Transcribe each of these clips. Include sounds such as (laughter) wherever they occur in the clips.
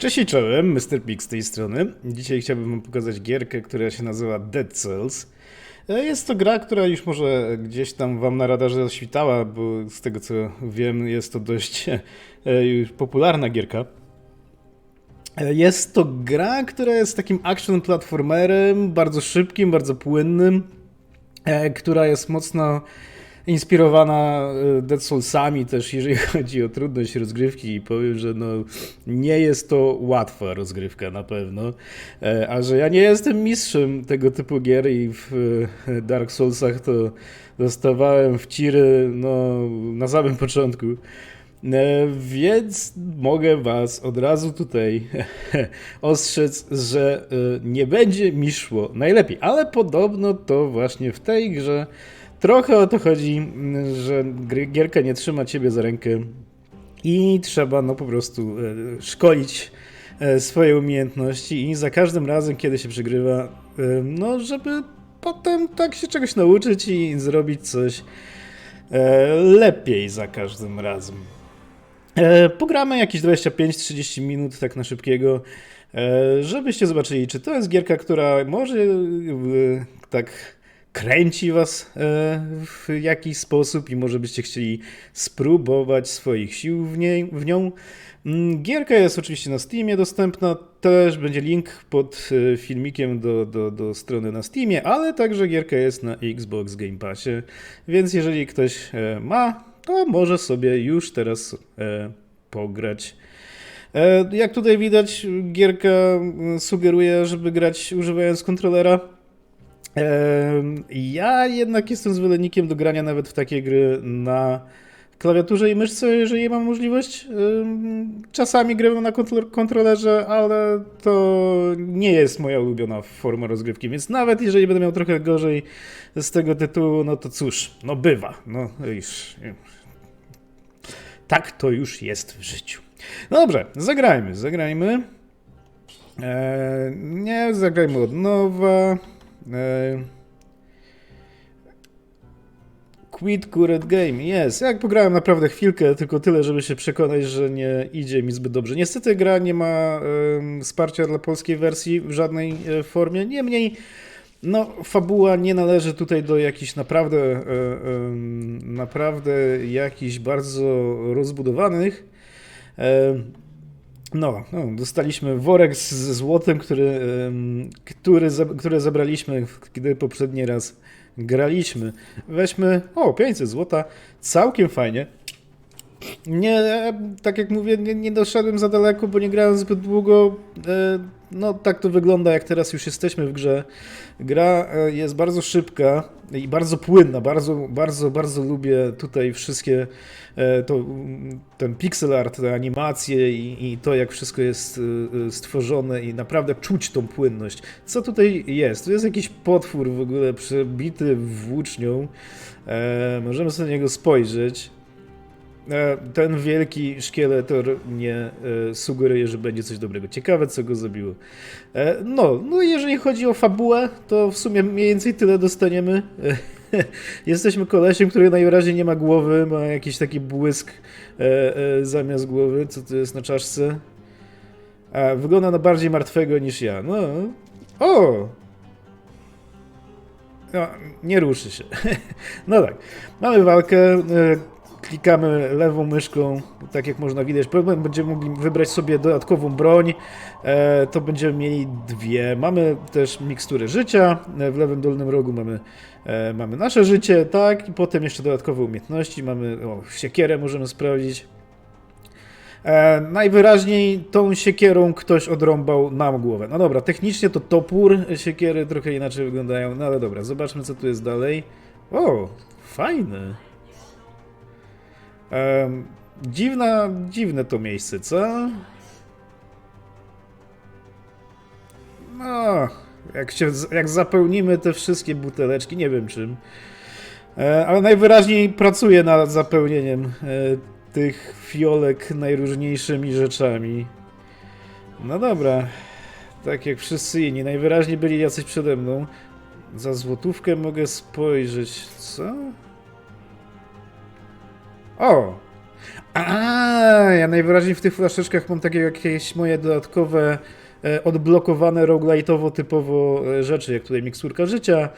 Cześć i czołem, Mr. Pig z tej strony. Dzisiaj chciałbym wam pokazać gierkę, która się nazywa Dead Cells. E, Jest to gra, która już może gdzieś tam wam na radarze świtała, bo z tego co wiem jest to dość e, popularna gierka. E, Jest to gra, która jest takim action platformerem, bardzo szybkim, bardzo płynnym, która jest mocno inspirowana e, Dead Soulsami też, jeżeli (laughs) chodzi o trudność rozgrywki i powiem, że no, nie jest to łatwa rozgrywka na pewno, E, a że ja nie jestem mistrzem tego typu gier i w e, Dark Soulsach to dostawałem w ciry no, na samym początku. Więc mogę Was od razu tutaj (laughs) ostrzec, że nie będzie mi szło najlepiej, ale podobno to właśnie w tej grze trochę o to chodzi, że gierka nie trzyma Ciebie za rękę i trzeba no po prostu e, szkolić e, swoje umiejętności i za każdym razem, kiedy się przegrywa, e, no żeby potem tak się czegoś nauczyć i zrobić coś lepiej za każdym razem. Pogramy jakieś 25-30 minut tak na szybkiego, żebyście zobaczyli, czy to jest gierka, która może tak kręci was e, w jakiś sposób i może byście chcieli spróbować swoich sił w, niej, w nią. Mm, Gierka jest oczywiście na Steamie dostępna, też będzie link pod e, filmikiem do, do, do strony na Steamie, ale także gierka jest na Xbox Game Passie, więc jeżeli ktoś e, ma, to może sobie już teraz pograć. Jak tutaj widać, gierka mm, sugeruje, żeby grać używając kontrolera. Ja jednak jestem zwolennikiem do grania nawet w takie gry na klawiaturze i myszce, jeżeli mam możliwość. Czasami grywam na kontro- kontrolerze, ale to nie jest moja ulubiona forma rozgrywki, więc nawet jeżeli będę miał trochę gorzej z tego tytułu, no to cóż, no bywa. No już. Tak to już jest w życiu. No dobrze, zagrajmy, zagrajmy. Eee, nie, zagrajmy od nowa. Eee, quit Current Game. Jest. Jak pograłem naprawdę chwilkę, tylko tyle, żeby się przekonać, że nie idzie mi zbyt dobrze. Niestety gra nie ma em, wsparcia dla polskiej wersji w żadnej e, formie. Niemniej, no, fabuła nie należy tutaj do jakichś naprawdę, e, em, naprawdę jakichś bardzo rozbudowanych. Em, no, no, dostaliśmy worek z złotem, który, który, ze- zebraliśmy, kiedy poprzedni raz graliśmy. Weźmy, o, 500 złota, całkiem fajnie. Nie, tak jak mówię, nie, nie doszedłem za daleko, bo nie grałem zbyt długo. E, No, tak to wygląda, jak teraz już jesteśmy w grze. Gra e, jest bardzo szybka i bardzo płynna. Bardzo, bardzo, bardzo lubię tutaj wszystkie e, to, ten pixel art, te animacje i, i to, jak wszystko jest e, stworzone i naprawdę czuć tą płynność. Co tutaj jest? Tu jest jakiś potwór w ogóle przebity włócznią. Możemy sobie na niego spojrzeć. E, Ten wielki szkieletor nie e, sugeruje, że będzie coś dobrego. Ciekawe, co go zabiło. E, No, no jeżeli chodzi o fabułę, to w sumie mniej więcej tyle dostaniemy. (laughs) Jesteśmy kolesiem, który najwyraźniej nie ma głowy, ma jakiś taki błysk zamiast głowy. Co to jest na czaszce? A, wygląda na bardziej martwego niż ja. No. O! No, nie ruszy się. (laughs) No tak. Mamy walkę. Klikamy lewą myszką, tak jak można widać. Będziemy mogli wybrać sobie dodatkową broń. E, To będziemy mieli dwie. Mamy też miksturę życia. E, W lewym dolnym rogu mamy, e, mamy nasze życie, tak. I potem jeszcze dodatkowe umiejętności. Mamy o, siekierę, możemy sprawdzić. Najwyraźniej tą siekierą ktoś odrąbał nam głowę. No dobra, technicznie to topór, siekiery trochę inaczej wyglądają, no ale dobra, zobaczmy co tu jest dalej. O, fajne. Dziwna, dziwne to miejsce, co? No, jak, się, jak zapełnimy te wszystkie buteleczki, nie wiem czym. E, ale najwyraźniej pracuję nad zapełnieniem e, tych fiolek najróżniejszymi rzeczami. No dobra, tak jak wszyscy inni, najwyraźniej byli jacyś przede mną. Za złotówkę mogę spojrzeć, co? O! A, ja najwyraźniej w tych flaszeczkach mam takie jakieś moje dodatkowe e, odblokowane roguelite'owo typowo e, rzeczy, jak tutaj miksturka życia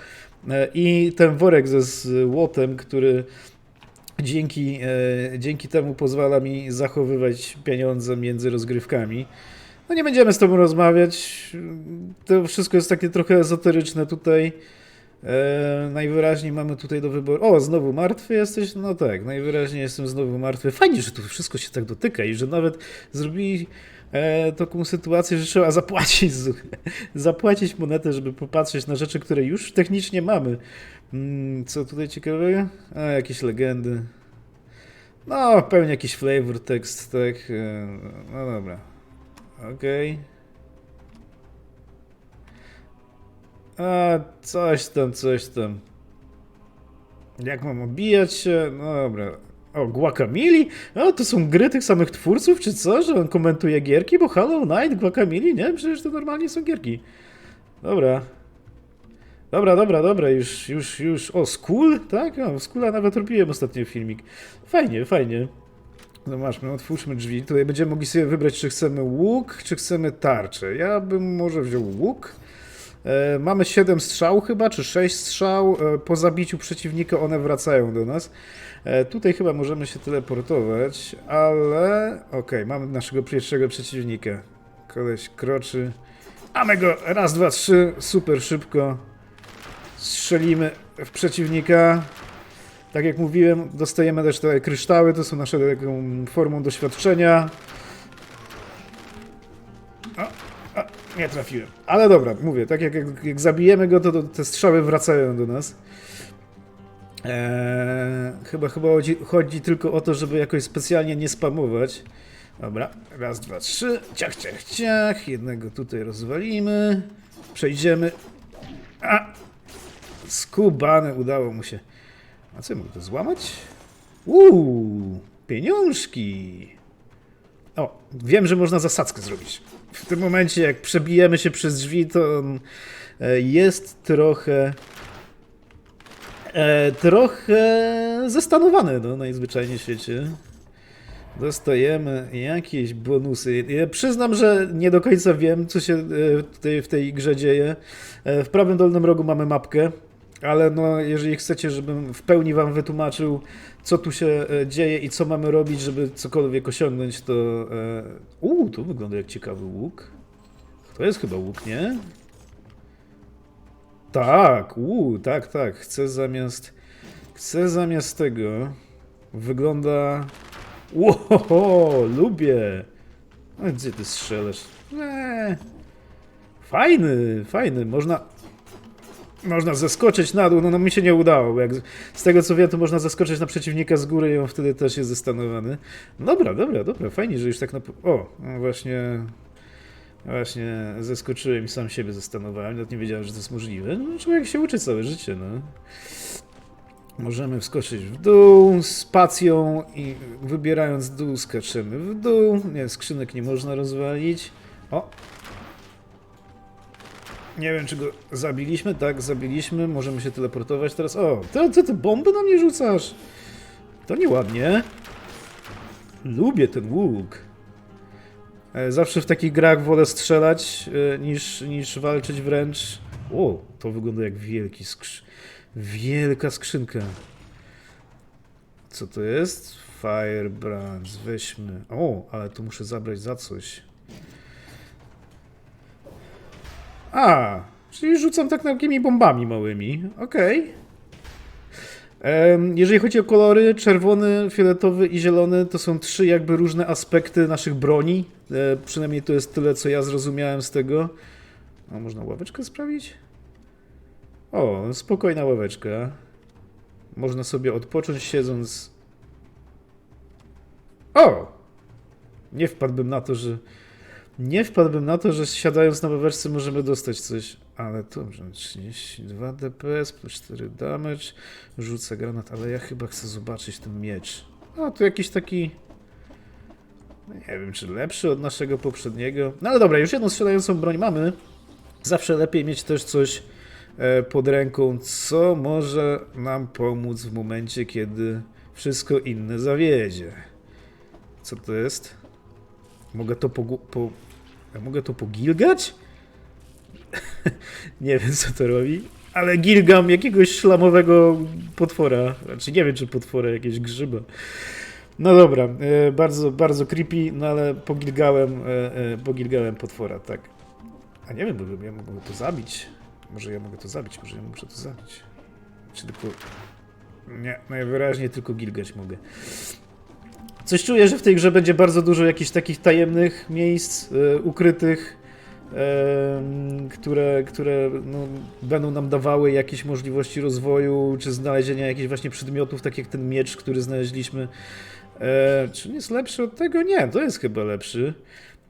e, i ten worek ze złotem, który dzięki, dzięki temu pozwala mi zachowywać pieniądze między rozgrywkami. No nie będziemy z tobą rozmawiać. To wszystko jest takie trochę ezoteryczne tutaj. E, najwyraźniej mamy tutaj do wyboru. O, znowu martwy jesteś? No tak, najwyraźniej jestem znowu martwy. Fajnie, że tu wszystko się tak dotyka i że nawet zrobili e, taką sytuację, że trzeba zapłacić, (laughs) zapłacić monetę, żeby popatrzeć na rzeczy, które już technicznie mamy. Mm, co tutaj ciekawego? A, jakieś legendy. No, pewnie jakiś flavor tekst, tak. e, No dobra. Okej. A, coś tam, coś tam. Jak mam obijać się? No dobra. O, Guacamole? O, to są gry tych samych twórców, czy co? Że on komentuje gierki? Bo Hollow Knight, Guacamole? Nie, przecież to normalnie są gierki. Dobra. Dobra, dobra, dobra, już, już, już. O, Skull? Tak? O, Skulla nawet robiłem ostatnio filmik. Fajnie, fajnie. No masz, my otwórzmy drzwi. Tutaj będziemy mogli sobie wybrać, czy chcemy łuk, czy chcemy tarczę. Ja bym może wziął łuk. E, mamy 7 strzał chyba, czy 6 strzał. E, po zabiciu przeciwnika one wracają do nas. E, tutaj chyba możemy się teleportować, ale... Okej, mamy naszego pierwszego przeciwnika. Koleś kroczy. Mamy go! Raz, dwa, trzy. Super szybko. Strzelimy w przeciwnika. Tak jak mówiłem, dostajemy też te kryształy, to są nasze taką formą doświadczenia. Nie trafiłem. Ale dobra, mówię, tak jak, jak, jak zabijemy go, to, to te strzały wracają do nas. Eee, chyba chyba chodzi, chodzi tylko o to, żeby jakoś specjalnie nie spamować. Dobra, raz, dwa, trzy. Ciach, ciach, ciach. Jednego tutaj rozwalimy. Przejdziemy. A! Skubany, udało mu się. A co, mogę to złamać? Uuu, pieniążki. O, wiem, że można zasadzkę zrobić. W tym momencie, jak przebijemy się przez drzwi, to on e, jest trochę e, trochę zastanowany, no, najzwyczajniej w świecie. Dostajemy jakieś bonusy. Ja przyznam, że nie do końca wiem, co się e, tutaj w tej grze dzieje. E, W prawym dolnym rogu mamy mapkę, ale no, jeżeli chcecie, żebym w pełni wam wytłumaczył, co tu się e, dzieje i co mamy robić, żeby cokolwiek osiągnąć, to... e, Uuu, to wygląda jak ciekawy łuk. To jest chyba łuk, nie? Tak, uuu, tak, tak. Chcę zamiast... Chcę zamiast tego... Wygląda... Ło, lubię! A gdzie ty strzelasz? Eee. Fajny, fajny. Można... Można zeskoczyć na dół, no, no mi się nie udało, bo jak z- tego co wiem, to można zeskoczyć na przeciwnika z góry i on wtedy też jest zastanowany. Dobra, dobra, dobra, fajnie, że już tak na... O, no właśnie... Właśnie zeskoczyłem i sam siebie zastanowałem, nawet nie wiedziałem, że to jest możliwe. No, człowiek się uczy całe życie, no. Możemy wskoczyć w dół spacją i wybierając dół skaczemy w dół. Nie, skrzynek nie można rozwalić. O! Nie wiem, czy go zabiliśmy. Tak, zabiliśmy. Możemy się teleportować teraz. O, to, to ty bomby na mnie rzucasz? To nieładnie. Lubię ten łuk. E, Zawsze w takich grach wolę strzelać e, niż, niż walczyć wręcz. O, to wygląda jak wielki skrzyn. Wielka skrzynka. Co to jest? Firebrands, weźmy. O, ale tu muszę zabrać za coś. A, czyli rzucam tak takimi bombami małymi. Okej. Em, Jeżeli chodzi o kolory, czerwony, fioletowy i zielony to są trzy jakby różne aspekty naszych broni. E, przynajmniej to jest tyle, co ja zrozumiałem z tego. A można ławeczkę sprawić? O, spokojna ławeczka. Można sobie odpocząć siedząc. O! Nie wpadłbym na to, że. Nie wpadłbym na to, że siadając na ławeczce możemy dostać coś. Ale dobrze, 32 DPS plus 4 damage. Rzucę granat, ale ja chyba chcę zobaczyć ten miecz. A, tu jakiś taki. no Nie wiem, czy lepszy od naszego poprzedniego. No ale dobra, już jedną strzelającą broń mamy. Zawsze lepiej mieć też coś e, pod ręką, co może nam pomóc w momencie, kiedy wszystko inne zawiedzie. Co to jest? Mogę to po... po... Ja mogę to pogilgać? (laughs) nie wiem, co to robi. Ale gilgam jakiegoś szlamowego potwora. Znaczy, nie wiem, czy potwora, jakieś grzyba. No dobra, e, bardzo, bardzo creepy, no ale pogilgałem, e, e, pogilgałem potwora, tak. A nie wiem, bo ja mogę to zabić. Może ja mogę to zabić, może ja muszę to zabić. Czy tylko... Nie, najwyraźniej tylko gilgać mogę. Coś czuję, że w tej grze będzie bardzo dużo jakichś takich tajemnych miejsc, e, ukrytych, em, które, które no, będą nam dawały jakieś możliwości rozwoju, czy znalezienia jakichś właśnie przedmiotów, tak jak ten miecz, który znaleźliśmy. E, czy jest lepszy od tego? Nie, to jest chyba lepszy.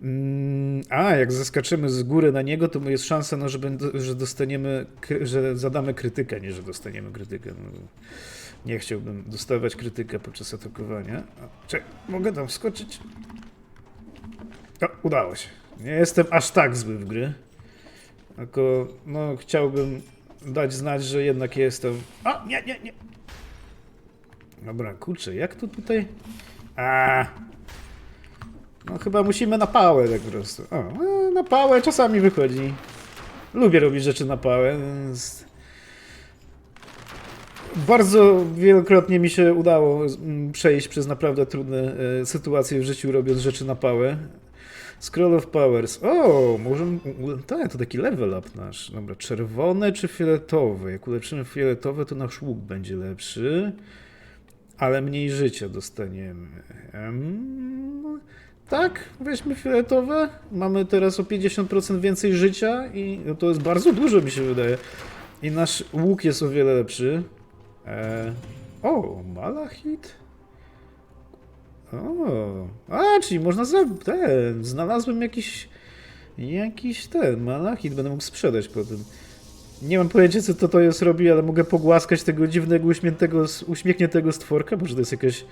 Mm, A, jak zaskaczymy z góry na niego, to jest szansa, no, że, że dostaniemy, że zadamy krytykę, nie że dostaniemy krytykę. No, nie chciałbym dostawać krytykę podczas atakowania. Czekaj, mogę tam wskoczyć? O, udało się. Nie jestem aż tak zły w gry. Tylko, no, chciałbym dać znać, że jednak jestem... O, nie, nie, nie. Dobra, kurczę, jak to tutaj... A. No chyba musimy na pałę tak po prostu. O, no, na pałę czasami wychodzi. Lubię robić rzeczy na pałę. Więc... Bardzo wielokrotnie mi się udało mm, przejść przez naprawdę trudne e, sytuacje w życiu, robiąc rzeczy na pałę. Scroll of Powers. O, możemy. u- Tak, to taki level up nasz. Dobra, czerwone czy fioletowe? Jak ulepszymy fioletowe, to nasz łuk będzie lepszy, ale mniej życia dostaniemy. Em, tak, weźmy fioletowe. Mamy teraz o 50% więcej życia i no to jest bardzo dużo, mi się wydaje. I nasz łuk jest o wiele lepszy. E, o, malachit? O, a, czyli można zrobić ten, znalazłem jakiś, jakiś ten malachit, będę mógł sprzedać potem. Nie mam pojęcia, co to, to jest robi, ale mogę pogłaskać tego dziwnego, uśmiechniętego, stworka, może to jest jakaś,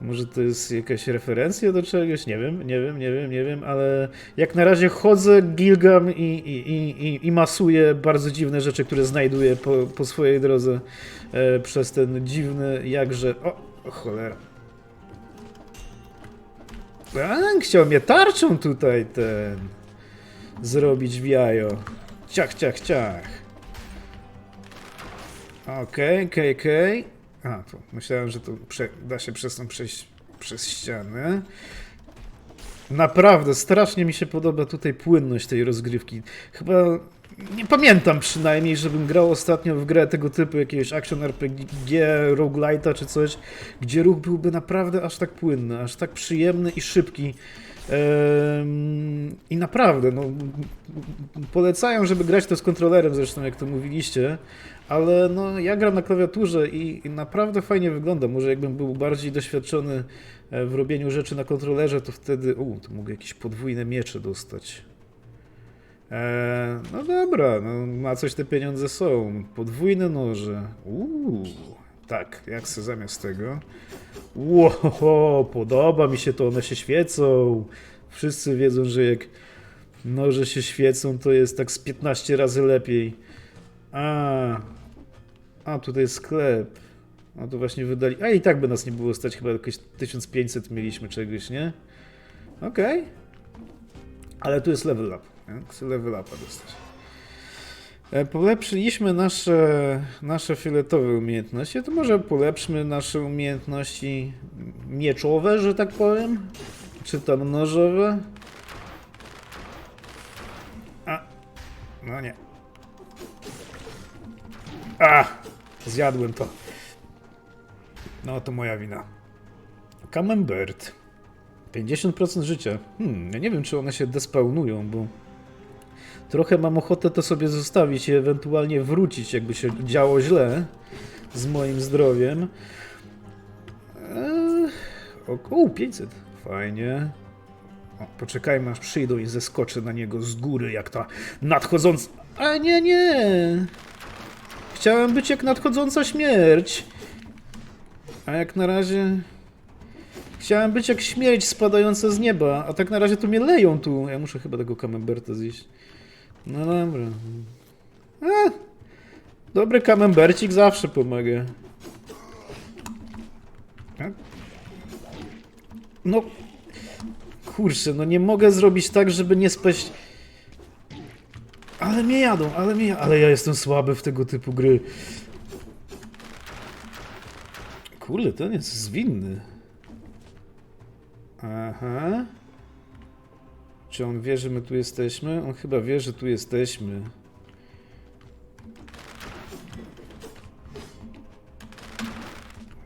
może to jest jakaś referencja do czegoś, nie wiem, nie wiem, nie wiem, nie wiem, ale jak na razie chodzę, gilgam i, i, i, i, masuję bardzo dziwne rzeczy, które znajduję po, po swojej drodze e, przez ten dziwny, jakże, o, o cholera. Tak, chciał mnie tarczą tutaj ten zrobić w jajo. Ciach, ciach, ciach. Okej, okej, okej. A, tu myślałem, że to da się przez tą przejść przez ścianę. Naprawdę, strasznie mi się podoba tutaj płynność tej rozgrywki. Chyba nie pamiętam przynajmniej, żebym grał ostatnio w grę tego typu, jakiegoś action RPG, roguelite'a czy coś, gdzie ruch byłby naprawdę aż tak płynny, aż tak przyjemny i szybki. I naprawdę, no, polecają, żeby grać to z kontrolerem, zresztą jak to mówiliście, ale no, ja gram na klawiaturze i, i naprawdę fajnie wygląda. Może jakbym był bardziej doświadczony e, w robieniu rzeczy na kontrolerze, to wtedy, u, to mogę jakieś podwójne miecze dostać. Eee, no dobra, no, na coś te pieniądze są. Podwójne noże. Uuu, tak, jak chcę zamiast tego. Ło, podoba mi się to, one się świecą. Wszyscy wiedzą, że jak noże się świecą, to jest tak z 15 razy lepiej. A, a tutaj jest sklep. No to właśnie wydali. A i tak by nas nie było stać, chyba jakieś 1500 mieliśmy czegoś, nie? Okej. Ale tu jest level up. Chcę level upa dostać. E, Polepszyliśmy nasze, nasze fioletowe umiejętności, to może polepszmy nasze umiejętności mieczowe, że tak powiem? Czy tam nożowe? A, no nie. A, zjadłem to. No to moja wina. Camembert. 50% życia. Hmm, ja nie wiem, czy one się despawnują, bo trochę mam ochotę to sobie zostawić i ewentualnie wrócić, jakby się działo źle z moim zdrowiem. Eee, o, o, 500. Fajnie. O, poczekajmy, aż przyjdą i zeskoczę na niego z góry, jak ta nadchodząca... A nie, nie! Chciałem być jak nadchodząca śmierć. A jak na razie... Chciałem być jak śmierć spadająca z nieba, a tak na razie to mnie leją tu. Ja muszę chyba tego kamemberta zjeść. No dobra. Dobry kamembercik zawsze pomaga. Tak? No... Kurczę, no nie mogę zrobić tak, żeby nie spaść... Ale mnie jadą, ale mnie jadą. Ale ja jestem słaby w tego typu gry. Kurde, ten jest zwinny. Aha. Czy on wie, że my tu jesteśmy? On chyba wie, że tu jesteśmy.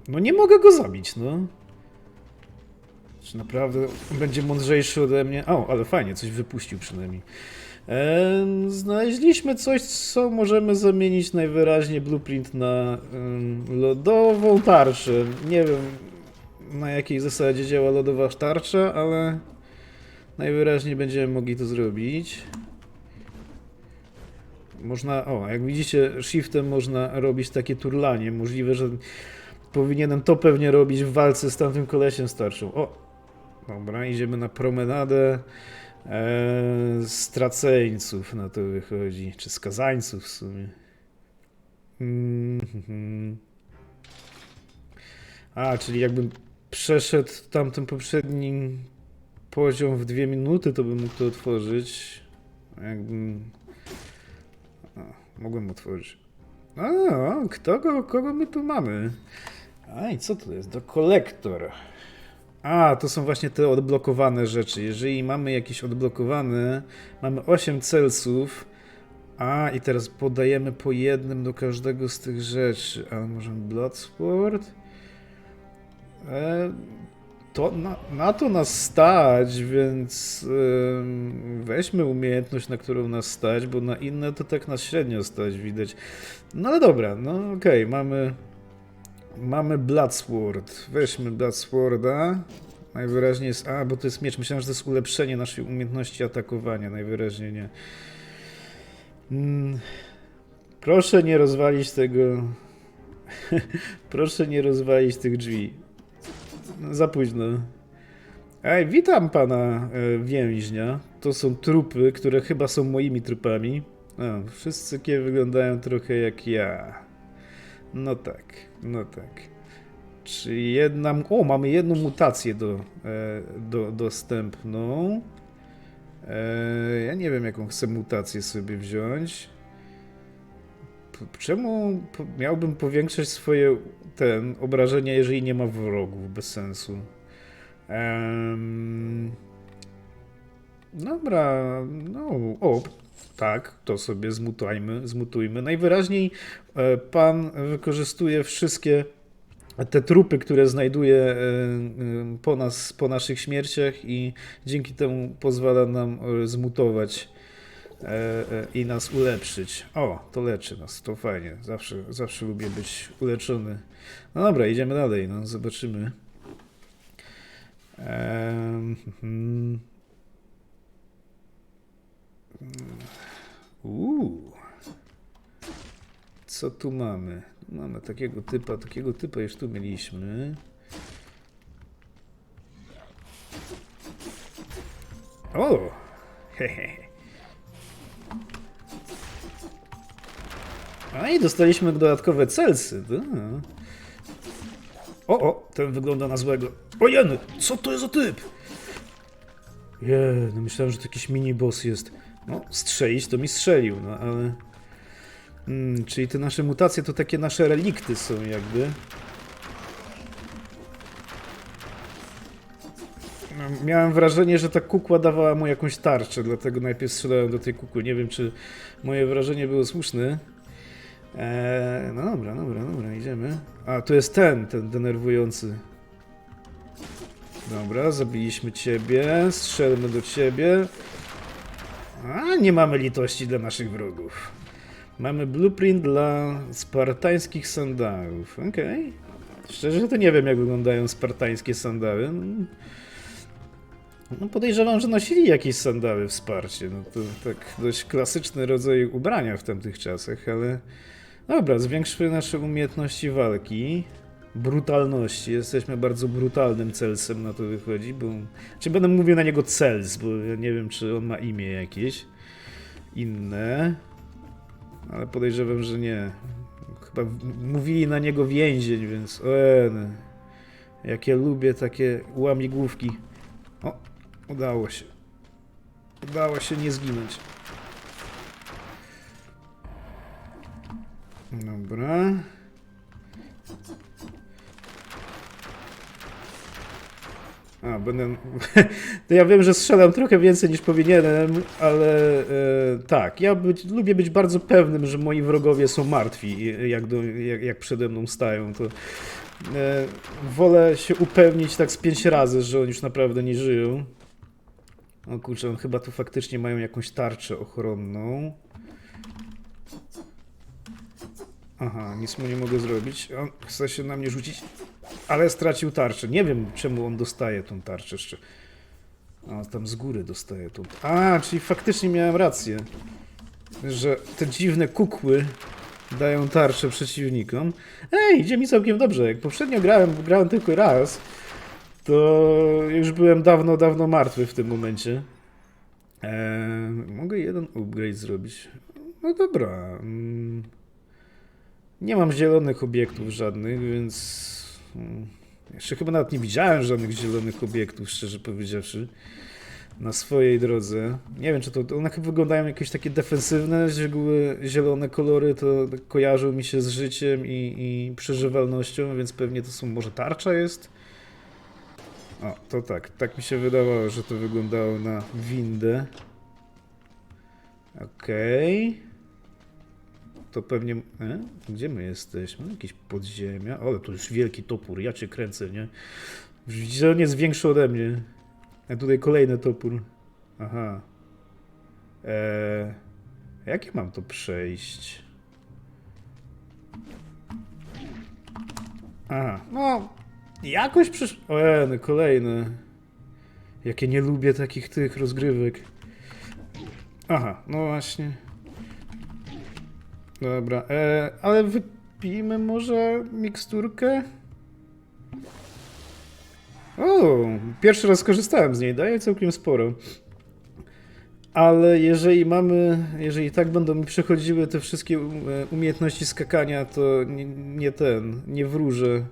No nie mogę go zabić, no. Czy naprawdę będzie mądrzejszy ode mnie? O, ale fajnie, coś wypuścił przynajmniej. Em, znaleźliśmy coś, co możemy zamienić najwyraźniej blueprint na lodową tarczę. Nie wiem na jakiej zasadzie działa lodowa tarcza, ale najwyraźniej będziemy mogli to zrobić. Można, o, jak widzicie, shiftem można robić takie turlanie. Możliwe, że powinienem to pewnie robić w walce z tamtym kolesiem starszą. O, dobra, idziemy na promenadę e, straceńców, na to wychodzi, czy skazańców w sumie. Mhm. A, czyli jakbym przeszedł tamten poprzedni poziom w dwie minuty, to bym mógł to otworzyć. Jakbym... A, mogłem otworzyć. A, kto go, kogo my tu mamy? A i co to jest? Do kolektor. A, to są właśnie te odblokowane rzeczy. Jeżeli mamy jakieś odblokowane, mamy 8 celsów. A, i teraz podajemy po jednym do każdego z tych rzeczy. A możemy Bloodsport? E, to na, na to nas stać, więc em, weźmy umiejętność, na którą nas stać, bo na inne to tak nas średnio stać, widać. No ale dobra, no okej, mamy mamy Bloodsword. Weźmy Bloodsworda. Najwyraźniej jest... A, bo to jest miecz. Myślałem, że to jest ulepszenie naszej umiejętności atakowania. Najwyraźniej nie. Mm. Proszę nie rozwalić tego... (laughs) Proszę nie rozwalić tych drzwi. Za późno. Ej, witam pana e, więźnia. To są trupy, które chyba są moimi trupami. O, wszystkie wyglądają trochę jak ja. No tak, no tak. Czy jedna. O, mamy jedną mutację do, e, do, dostępną. E, ja nie wiem, jaką chcę mutację sobie wziąć. Czemu miałbym powiększać swoje ten obrażenia, jeżeli nie ma wrogów? Bez sensu. Em, dobra, no, o, tak, to sobie zmutajmy, zmutujmy. Najwyraźniej pan wykorzystuje wszystkie te trupy, które znajduje e, e, po nas, po naszych śmierciach i dzięki temu pozwala nam e, zmutować e, e, i nas ulepszyć. O, to leczy nas, to fajnie. Zawsze, zawsze lubię być uleczony. No dobra, idziemy dalej, no zobaczymy. Em, hmm. Uuu. Co tu mamy? Mamy takiego typa, takiego typa już tu mieliśmy. O! Hehehe. A i dostaliśmy dodatkowe celsy. da. O, o, ten wygląda na złego. O jeny, co to jest za typ? Je, no myślałem, że to jakiś mini boss jest. No, strzelić to mi strzelił, no ale... Mm, czyli te nasze mutacje to takie nasze relikty są jakby. No, miałem wrażenie, że ta kukła dawała mu jakąś tarczę, dlatego najpierw strzelałem do tej kukły. Nie wiem, czy moje wrażenie było słuszne. Eee, no dobra, dobra, dobra, idziemy. A, to jest ten, ten denerwujący. Dobra, zabiliśmy ciebie, strzelmy do ciebie. A, nie mamy litości dla naszych wrogów. Mamy blueprint dla spartańskich sandałów. Okej. Szczerze to nie wiem, jak wyglądają spartańskie sandały. No podejrzewam, że nosili jakieś sandały wsparcie. No to tak dość klasyczny rodzaj ubrania w tamtych czasach, ale... Dobra, zwiększmy nasze umiejętności walki. Brutalności. Jesteśmy bardzo brutalnym celsem na to wychodzi, bo... Czy będę mówił na niego cels, bo ja nie wiem, czy on ma imię jakieś inne. Ale podejrzewam, że nie. Chyba mówili na niego więzień, więc. O, no. Jak ja lubię takie łamigłówki. O, udało się. Udało się nie zginąć. Dobra. A, będę. (laughs) To ja wiem, że strzelam trochę więcej niż powinienem, ale e, tak. Ja być, lubię być bardzo pewnym, że moi wrogowie są martwi, jak, do, jak, jak przede mną stają. To e, wolę się upewnić tak z pięć razy, że oni już naprawdę nie żyją. O kurczę, on chyba tu faktycznie mają jakąś tarczę ochronną. Aha, nic mu nie mogę zrobić. On chce się na mnie rzucić, ale stracił tarczę. Nie wiem, czemu on dostaje tą tarczę jeszcze. A, tam z góry dostaje tą. A, czyli faktycznie miałem rację, że te dziwne kukły dają tarczę przeciwnikom. Ej, idzie mi całkiem dobrze. Jak poprzednio grałem, grałem tylko raz, to już byłem dawno, dawno martwy w tym momencie. Eee, mogę jeden upgrade zrobić. No dobra. mm. Nie mam zielonych obiektów żadnych, więc. Mm, Jeszcze chyba nawet nie widziałem żadnych zielonych obiektów, szczerze powiedziawszy. Na swojej drodze. Nie wiem, czy to. One chyba wyglądają jakieś takie defensywne, zielone kolory to tak kojarzą mi się z życiem i, i przeżywalnością, więc pewnie to są. Może tarcza jest? O, to tak. Tak mi się wydawało, że to wyglądało na windę. Okej. To pewnie. E? Gdzie my jesteśmy? Jakieś podziemia. Ale to już wielki topór. Ja cię kręcę, nie? Widzicie, on jest większy ode mnie. A tutaj kolejny topór. Aha. Eee, jak ja mam to przejść? Aha, no. Jakoś przysz... O, no kolejne. Jakie nie lubię takich tych rozgrywek. Aha, no właśnie. Dobra, e, ale wypijmy może miksturkę? O, pierwszy raz skorzystałem z niej, daje całkiem sporo. Ale jeżeli mamy, jeżeli tak będą mi przechodziły te wszystkie e, umiejętności skakania, to nie, nie ten, nie wróżę.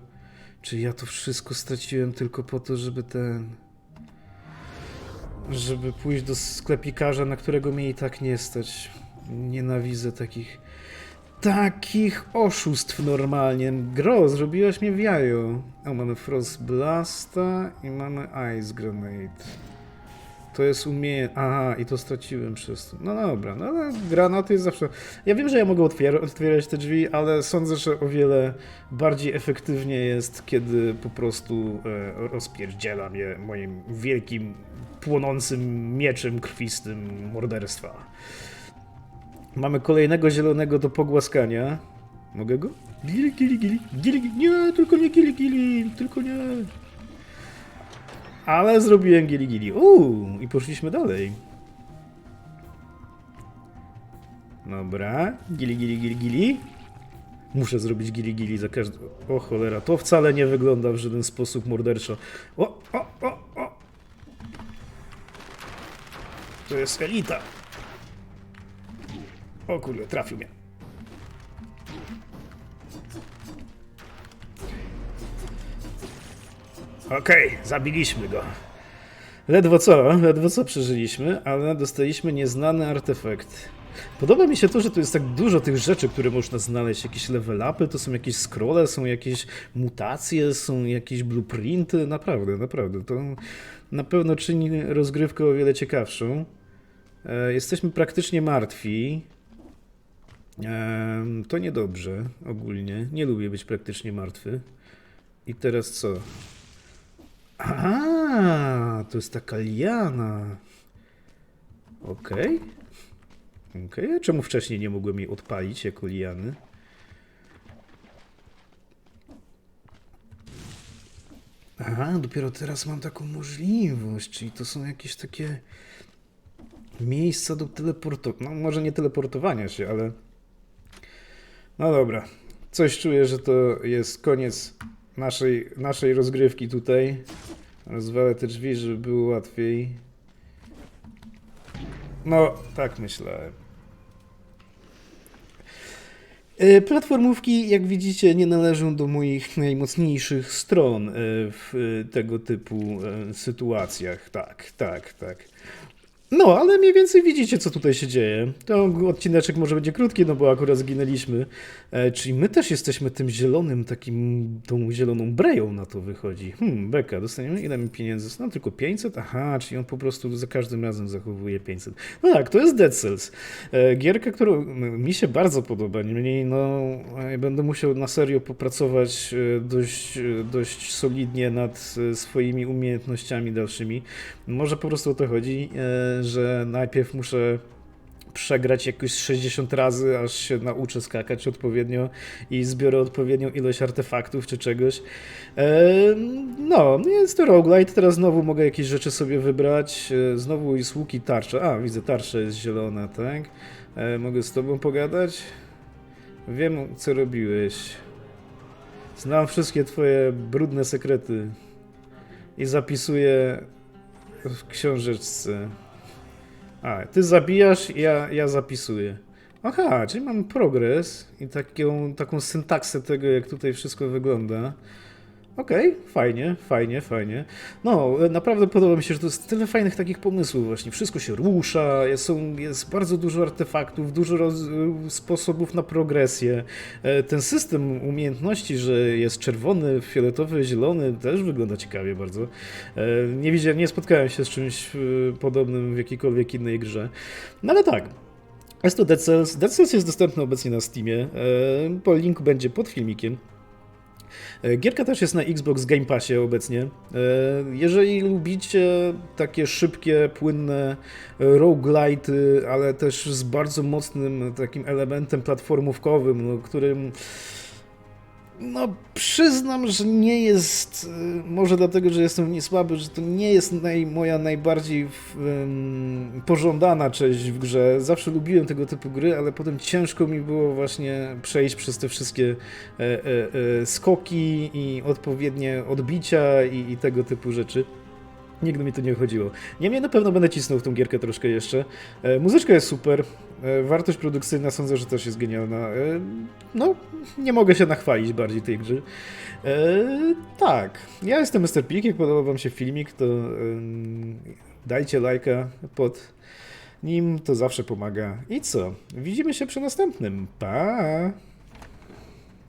Czy ja to wszystko straciłem tylko po to, żeby ten. Żeby pójść do sklepikarza, na którego mnie i tak nie stać. Nienawidzę takich. Takich oszustw normalnie. Gro, zrobiłaś mnie w jajo. O, mamy Frost Blasta i mamy Ice Grenade. To jest umie... Aha, i to straciłem przez to. No dobra, no ale granaty jest zawsze... Ja wiem, że ja mogę otwier otwierać te drzwi, ale sądzę, że o wiele bardziej efektywnie jest, kiedy po prostu e, rozpierdzielam je moim wielkim, płonącym mieczem krwistym morderstwa. Mamy kolejnego zielonego do pogłaskania. Mogę go? Gili, gili, gili, gili. Nie, tylko nie gili, gili, tylko nie. Ale zrobiłem gili, gili. Uuu, i poszliśmy dalej. Dobra, gili, gili, gili, gili. Muszę zrobić gili, gili za każdy... O cholera, to wcale nie wygląda w żaden sposób morderczo. O, o, o, o. To jest elita. O kurde, trafił mnie. Okej, zabiliśmy go. Ledwo co, ledwo co przeżyliśmy, ale dostaliśmy nieznany artefakt. Podoba mi się to, że tu jest tak dużo tych rzeczy, które można znaleźć. Jakieś level upy, to są jakieś scrolle, są jakieś mutacje, są jakieś blueprinty. Naprawdę, naprawdę. To na pewno czyni rozgrywkę o wiele ciekawszą. E, jesteśmy praktycznie martwi. To niedobrze ogólnie. Nie lubię być praktycznie martwy. I teraz co? A, to jest taka liana. Okej. Okej, a czemu wcześniej nie mogłem jej odpalić jako liany? Aha, dopiero teraz mam taką możliwość, czyli to są jakieś takie miejsca do teleportowania. No, może nie teleportowania się, ale. No dobra. Coś czuję, że to jest koniec naszej, naszej rozgrywki tutaj. Rozwalę te drzwi, żeby było łatwiej. No, tak myślałem. E, Platformówki, jak widzicie, nie należą do moich najmocniejszych stron e, w e, tego typu sytuacjach. Tak, tak, tak. No, ale mniej więcej widzicie, co tutaj się dzieje. To odcineczek może będzie krótki, no bo akurat zginęliśmy. E, czyli my też jesteśmy tym zielonym, takim, tą zieloną breją na to wychodzi. Hmm, beka, dostaniemy ile mi pieniędzy? No tylko 500? Aha, czyli on po prostu za każdym razem zachowuje 500. No tak, to jest Dead Cells. E, gierka, którą m, mi się bardzo podoba. Niemniej, no, e, będę musiał na serio popracować e, dość, e, dość solidnie nad swoimi umiejętnościami dalszymi. Może po prostu o to chodzi, e, że najpierw muszę przegrać jakoś 60 razy, aż się nauczę skakać odpowiednio i zbiorę odpowiednią ilość artefaktów czy czegoś. E, no, jest to roguelite, teraz znowu mogę jakieś rzeczy sobie wybrać. E, znowu jest łuk i tarcza. A, widzę, tarcza jest zielona, tak? E, mogę z tobą pogadać? Wiem, co robiłeś. Znam wszystkie twoje brudne sekrety i zapisuję w książeczce. A, ty zabijasz, ja, ja zapisuję. Aha, czyli mam progres i taką, taką syntaksę tego, jak tutaj wszystko wygląda. Okej, fajnie, fajnie, fajnie. No, naprawdę podoba mi się, że to jest tyle fajnych takich pomysłów właśnie. Wszystko się rusza, jest, jest bardzo dużo artefaktów, dużo roz, sposobów na progresję. E, Ten system umiejętności, że jest czerwony, fioletowy, zielony, też wygląda ciekawie bardzo. E, Nie widziałem, nie spotkałem się z czymś e, podobnym w jakiejkolwiek innej grze. No ale tak, jest to Dead Cells. Dead Cells jest dostępny obecnie na Steamie. Po link będzie pod filmikiem. E, Gierka też jest na Xbox Game Passie obecnie. E, Jeżeli lubicie takie szybkie, płynne roguelite'y, ale też z bardzo mocnym takim elementem platformówkowym, no, którym no, przyznam, że nie jest, y, może dlatego, że jestem niesłaby, że to nie jest naj, moja najbardziej ym, pożądana część w grze. Zawsze lubiłem tego typu gry, ale potem ciężko mi było właśnie przejść przez te wszystkie e, e, e, skoki i odpowiednie odbicia i, i tego typu rzeczy. Nigdy mi to nie chodziło. Niemniej na pewno będę cisnął w tą gierkę troszkę jeszcze. E, muzyczka jest super. E, wartość produkcyjna sądzę, że też jest genialna. E, no, nie mogę się nachwalić bardziej tej gry. Tak, ja jestem Mr. Pik. Jak podobał Wam się filmik, to dajcie lajka pod nim, to zawsze pomaga. I co? Widzimy się przy następnym. Pa!